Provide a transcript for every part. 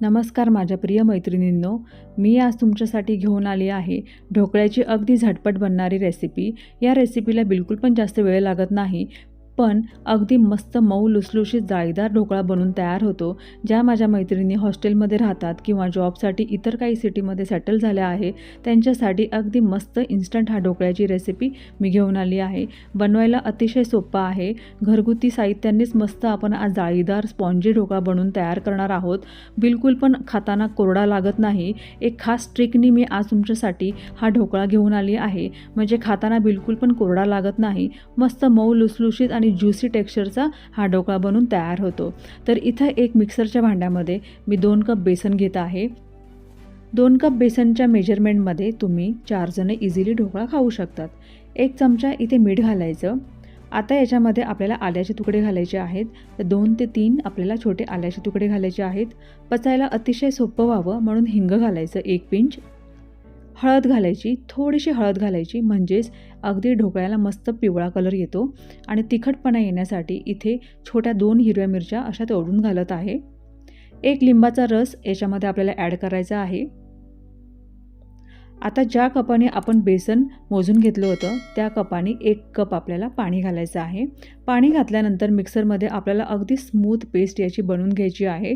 नमस्कार माझ्या प्रिय मैत्रिणींनो मी आज तुमच्यासाठी घेऊन आली आहे ढोकळ्याची अगदी झटपट बनणारी रेसिपी या रेसिपीला बिलकुल पण जास्त वेळ लागत नाही. पण अगदी मस्त मऊ लुसलुशीत जाळीदार ढोकळा बनून तयार होतो ज्या माझ्या मैत्रिणी हॉस्टेलमध्ये राहतात किंवा जॉबसाठी इतर काही सिटीमध्ये सेटल झाल्या आहे त्यांच्यासाठी अगदी मस्त इन्स्टंट हा ढोकळ्याची रेसिपी मी घेऊन आली आहे. बनवायला अतिशय सोपा आहे. घरगुती साहित्यांनीच मस्त आपण आज जाळीदार स्पॉन्जी ढोकळा बनवून तयार करणार आहोत. बिलकुल पण खाताना कोरडा लागत नाही. एक खास ट्रिकनी मी आज तुमच्यासाठी हा ढोकळा घेऊन आली आहे. म्हणजे खाताना बिलकुल पण कोरडा लागत नाही. मस्त मऊ लुसलुशीत आणि ज्युसी टेक्स्चरचा हा ढोकळा बनून तयार होतो. तर इथं एक मिक्सरच्या भांड्यामध्ये मी दोन कप बेसन घेत आहे. दोन कप बेसनच्या मेजरमेंटमध्ये तुम्ही चार जणं इझिली ढोकळा खाऊ शकतात. एक चमचा इथे मीठ घालायचं. आता याच्यामध्ये आपल्याला आल्याचे तुकडे घालायचे आहेत. तर दोन ते तीन आपल्याला छोटे आल्याचे तुकडे घालायचे आहेत. पचायला अतिशय सोपं व्हावं म्हणून हिंग घालायचं एक पिंच. हळद घालायची थोडीशी हळद घालायची म्हणजेच अगदी ढोकळ्याला मस्त पिवळा कलर येतो. आणि तिखटपणा येण्यासाठी इथे छोट्या दोन हिरव्या मिरच्या अशा तोडून घालत आहे. एक लिंबाचा रस याच्यामध्ये आपल्याला ॲड करायचा आहे. आता ज्या कपाने आपण बेसन मोजून घेतलं होतं त्या कपाने एक कप आपल्याला पाणी घालायचं आहे. पाणी घातल्यानंतर मिक्सरमध्ये आपल्याला अगदी स्मूथ पेस्ट याची बनवून घ्यायची आहे.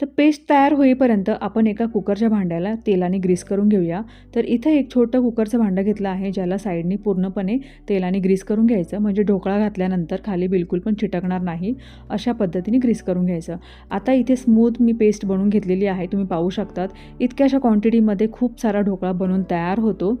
तर पेस्ट तयार होईपर्यंत आपण एका कुकरच्या भांड्याला तेलाने ग्रीस करून घेऊया. तर इथं एक छोटं कुकरचं भांडं घेतलं आहे ज्याला साईडनी पूर्णपणे तेलाने ग्रीस करून घ्यायचं. म्हणजे ढोकळा घातल्यानंतर खाली बिलकुल पण चिटकणार नाही. अशा पद्धतीने ग्रीस करून घ्यायचं. आता इथे स्मूथ मी पेस्ट बनवून घेतलेली आहे. तुम्ही पाहू शकतात. इतक्याशा क्वांटिटीमध्ये खूप सारा ढोकळा बनवून तयार होतो.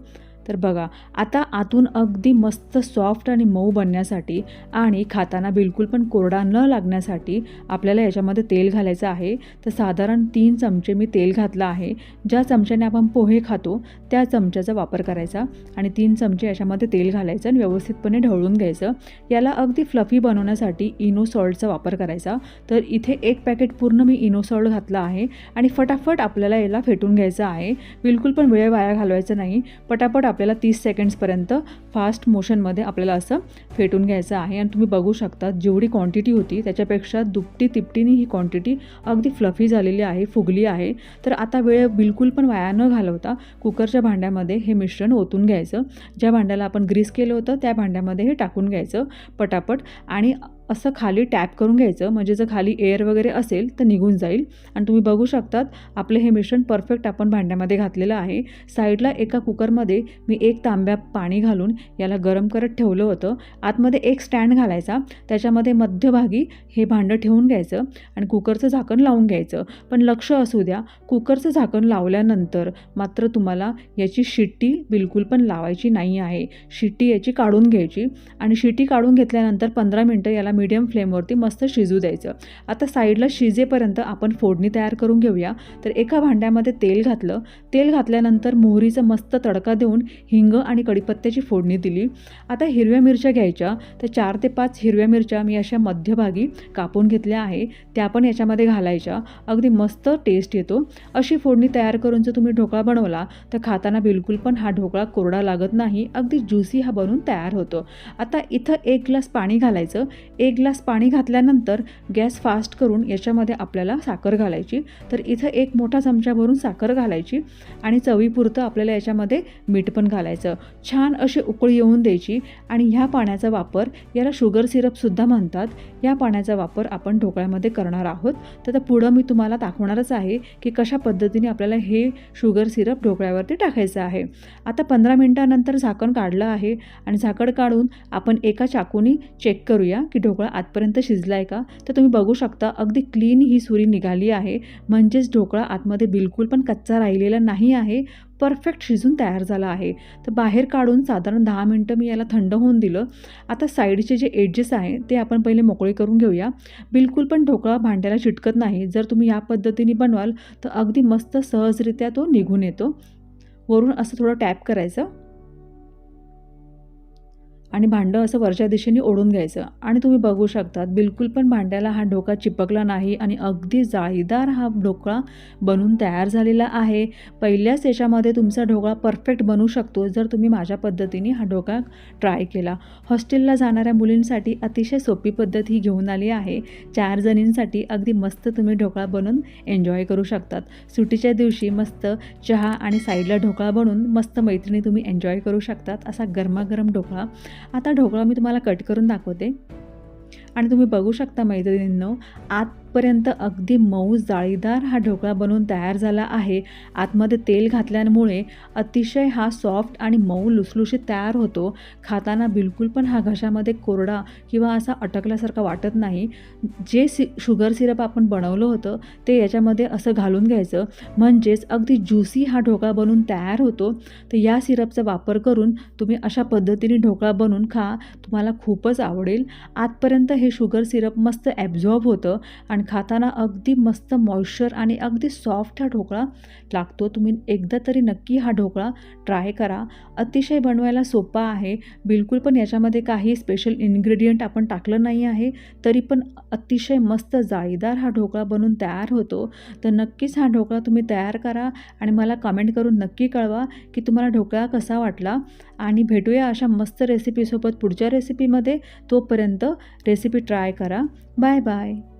तर बघा आता आतून अगदी मस्त सॉफ्ट आणि मऊ बनण्यासाठी आणि खाताना बिलकुल पण कोरडा न लागण्यासाठी आपल्याला याच्यामध्ये तेल घालायचं आहे. तर साधारण तीन चमचे मी तेल घातलं आहे. ज्या चमच्याने आपण पोहे खातो त्या चमच्याचा वापर करायचा आणि तीन चमचे याच्यामध्ये तेल घालायचं आणि व्यवस्थितपणे ढवळून घ्यायचं. याला अगदी फ्लफी बनवण्यासाठी इनो सॉल्टचा वापर करायचा. तर इथे एक पॅकेट पूर्ण मी इनो सॉल्ट घातला आहे आणि फटाफट आपल्याला याला फेटून घ्यायचं आहे. बिलकुल पण वेळ वाया घालवायचा नाही. पटापट आपल्याला तीस सेकंड्सपर्यंत फास्ट मोशनमध्ये आपल्याला असं फेटून घ्यायचं आहे. आणि तुम्ही बघू शकता जेवढी क्वांटिटी होती त्याच्यापेक्षा दुपटी तिपटीने ही क्वांटिटी अगदी फ्लफी झालेली आहे फुगली आहे. तर आता वेळ बिलकुल पण वाया न घालवता कुकरच्या भांड्यामध्ये हे मिश्रण ओतून घ्यायचं. ज्या भांड्याला आपण ग्रीस केलं होतं त्या भांड्यामध्ये हे टाकून घ्यायचं पटापट. आणि असं खाली टॅप करून घ्यायचं. म्हणजे जर खाली एअर वगैरे असेल तर निघून जाईल. आणि तुम्ही बघू शकतात आपलं हे मिश्रण परफेक्ट आपण भांड्यामध्ये घातलेलं आहे. साईडला एका कुकरमध्ये मी एक तांब्या पाणी घालून याला गरम करत ठेवलं होतं. आतमध्ये एक स्टँड घालायचा. त्याच्यामध्ये मध्यभागी हे भांडं ठेवून घ्यायचं आणि कुकरचं झाकण लावून घ्यायचं. पण लक्ष असू द्या कुकरचं झाकण लावल्यानंतर मात्र तुम्हाला याची शिट्टी बिलकुल पण लावायची नाही आहे. शिट्टी याची काढून घ्यायची. आणि शिट्टी काढून घेतल्यानंतर पंधरा मिनटं याला मीडियम फ्लेमवरती मस्त शिजू द्यायचं. आता साईडला शिजेपर्यंत आपण फोडणी तयार करून घेऊया. तर एका भांड्यामध्ये तेल घातलं. तेल घातल्यानंतर मोहरीचं मस्त तडका देऊन हिंग आणि कडीपत्त्याची फोडणी दिली. आता हिरव्या मिरच्या घ्यायच्या. तर चार ते पाच हिरव्या मिरच्या मी अशा मध्यभागी कापून घेतल्या आहे. त्या पण याच्यामध्ये घालायच्या. अगदी मस्त टेस्ट येतो. अशी फोडणी तयार करून जर तुम्ही ढोकळा बनवला तर खाताना बिलकुल पण हा ढोकळा कोरडा लागत नाही. अगदी ज्युसी हा बनून तयार होतो. आता इथं एक ग्लास पाणी घालायचं. एक ग्लास पाणी घातल्यानंतर गॅस फास्ट करून याच्यामध्ये आपल्याला साखर घालायची. तर इथं एक मोठा चमचा भरून साखर घालायची आणि चवीपुरतं आपल्याला याच्यामध्ये मीठ पण घालायचं. छान अशी उकळी येऊन द्यायची आणि ह्या पाण्याचा वापर याला शुगर सिरपसुद्धा म्हणतात या पाण्याचा वापर आपण ढोकळ्यामध्ये करणार आहोत. तर आता पुढं मी तुम्हाला दाखवणारच आहे की कशा पद्धतीने आपल्याला हे शुगर सिरप ढोकळ्यावरती टाकायचं आहे. आता पंधरा मिनटानंतर झाकण काढलं आहे आणि झाकण काढून आपण एका चाकूनी चेक करूया की ढोकळा ढोकळा आतपर्यंत शिजला आहे का? तर तुम्ही बघू शकता अगदी क्लीन ही सुरी निघाली आहे. म्हणजेच ढोकळा आतमध्ये बिलकुल पण कच्चा राहिलेला नाही आहे. परफेक्ट शिजून तयार झाला आहे. तर बाहेर काढून साधारण दहा मिनटं मी याला थंड होऊन दिलं. आता साईडचे जे एडजेस आहे ते आपण पहिले मोकळे करून घेऊया. बिलकुल पण ढोकळा भांड्याला चिटकत नाही. जर तुम्ही या पद्धतीने बनवाल तर अगदी मस्त सहजरित्या तो निघून येतो. वरून असं थोडं टॅप करायचं. आणि भांडं असं वरच्या दिशेने ओढून घ्यायचं. आणि तुम्ही बघू शकतात बिलकुल पण भांड्याला हा ढोका चिपकला नाही आणि अगदी जाळीदार हा ढोकळा बनून तयार झालेला आहे. पहिल्याच याच्यामध्ये तुमचा ढोकळा परफेक्ट बनू शकतो जर तुम्ही माझ्या पद्धतीने हा ढोका ट्राय केला. हॉस्टेलला जाणाऱ्या मुलींसाठी अतिशय सोपी पद्धत ही घेऊन आली आहे. चार जणींसाठी अगदी मस्त तुम्ही ढोकळा बनवून एन्जॉय करू शकतात. सुट्टीच्या दिवशी मस्त चहा आणि साईडला ढोकळा बनवून मस्त मैत्रिणी तुम्ही एन्जॉय करू शकतात असा गरमागरम ढोकळा आता ढोकळा मी तुम्हाला कट करून दाखवते. आणि तुम्ही बघू शकता मैत्रिणींनो आतपर्यंत अगदी मऊ जाळीदार हा ढोकळा बनवून तयार झाला आहे. आतमध्ये तेल घातल्यामुळे अतिशय हा सॉफ्ट आणि मऊ लुसलुशीत तयार होतो. खाताना बिलकुल पण हा घशामध्ये कोरडा किंवा असा अटकल्यासारखा वाटत नाही. जे सि शुगर सिरप आपण बनवलं होतं ते याच्यामध्ये असं घालून घ्यायचं. म्हणजेच अगदी ज्युसी हा ढोकळा बनवून तयार होतो. तर या सिरपचा वापर करून तुम्ही अशा पद्धतीने ढोकळा बनवून खा. तुम्हाला खूपच आवडेल. आतपर्यंत हे शुगर सिरप मस्त ॲब्झॉर्ब होतं आणि खाताना अगदी मस्त मॉइश्चर आणि अगदी सॉफ्ट हा ढोकळा लागतो. तुम्ही एकदा तरी नक्की हा ढोकळा ट्राय करा. अतिशय बनवायला सोपा आहे. बिलकुल पण याच्यामध्ये काही स्पेशल इन्ग्रेडियंट आपण टाकलं नाही आहे तरी पण अतिशय मस्त जाळीदार हा ढोकळा बनून तयार होतो. तर नक्कीच हा ढोकळा तुम्ही तयार करा आणि मला कमेंट करून नक्की कळवा की तुम्हाला ढोकळा कसा वाटला. आणि भेटूया अशा मस्त रेसिपीसोबत पुढच्या रेसिपीमध्ये तोपर्यंत रेसिपी रेसिपी ट्राय करा. Bye bye.